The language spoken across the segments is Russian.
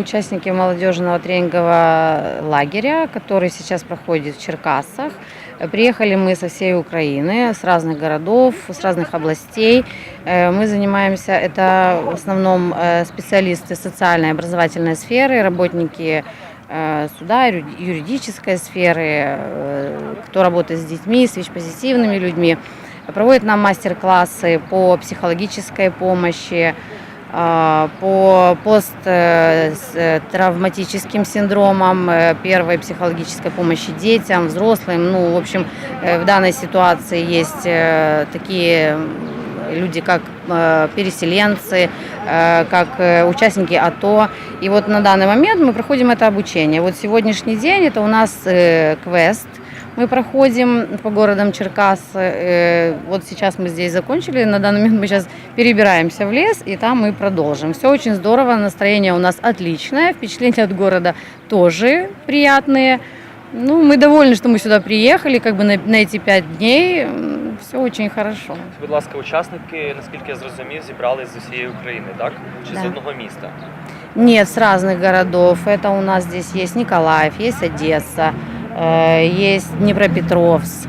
участники молодежного тренингового лагеря, который сейчас проходит в Черкасах. Приехали мы со всей Украины, с разных городов, с разных областей. Э, Мы занимаемся, это в основном э, специалисты социальной и образовательной сферы, работники э, суда, юри- юридической сферы, кто работает с детьми, с ВИЧ-позитивными людьми. Проводят нам мастер-классы по психологической помощи, по посттравматическим синдромам, э, первой психологической помощи детям, взрослым. Ну, в общем, э, в данной ситуации есть э, такие люди, как э, переселенцы, э, как э, участники АТО. И вот на данный момент мы проходим это обучение. Вот сегодняшний день это у нас э, квест. Мы проходим по городам Черкас. Э, Вот сейчас мы здесь закончили. На данный момент мы сейчас перебираемся в лес, и там мы продолжим. Все очень здорово, настроение у нас отличное, впечатления от города тоже приятные. Ну, мы довольны, что мы сюда приехали, как бы на, на эти пять дней. Все очень хорошо. Будь ласка, учасники, наскільки я зрозумів, зібрались з усієї України, так? Чи з Да. одного міста? Нет, с разных городов. Это у нас здесь есть Николаев, есть Одесса, э, есть Днепропетровск,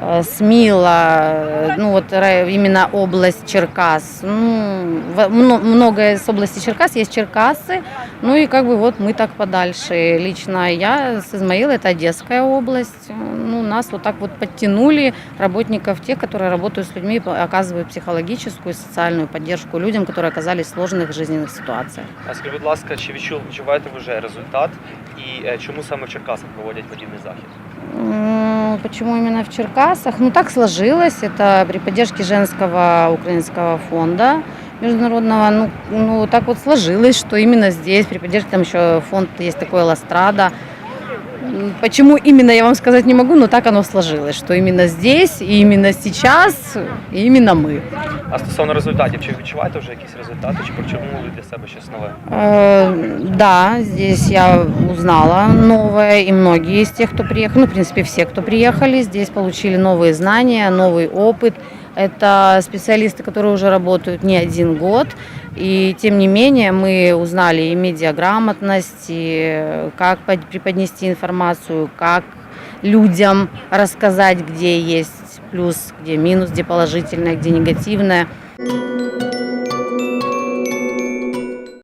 э, э, Смила, э, ну вот ра- именно область Черкас. Ну, во- мно- много из области Черкас есть Черкасы, ну и как бы вот мы так подальше. Лично я с Измаила, это Одесская область. Ну, нас вот так вот подтянули, работников, тех, которые работают с людьми, оказывают психологическую и социальную поддержку людям, которые оказались в сложных жизненных ситуациях. А скажіть, будь ласка, чи відчув, відчуваєте ви вже результат і е, чому саме в Черкасах проводять подібний захід? М, Почему именно в Черкасах? Ну, так сложилось. Это при поддержке женского украинского фонда международного. Ну, ну, так вот сложилось, что именно здесь, при поддержке, там еще фонд есть такой «Ластрада». М, Почему именно, я вам сказать не могу, но так оно сложилось, что именно здесь, и именно сейчас, и именно мы. А стосовно результатів, чи відчуваєте вже якісь результати, чи прочерпнули для себе щось нове? Э, Да, здесь я узнала новое, и многие из тех, кто приехал, ну, в принципе, все, кто приехали, здесь получили новые знания, новый опыт. Это специалисты, которые уже работают не один год, и тем не менее мы узнали и медиаграмотность, и как под- преподнести информацию, как людям рассказать, где есть плюс, где минус, где положительное, где негативное.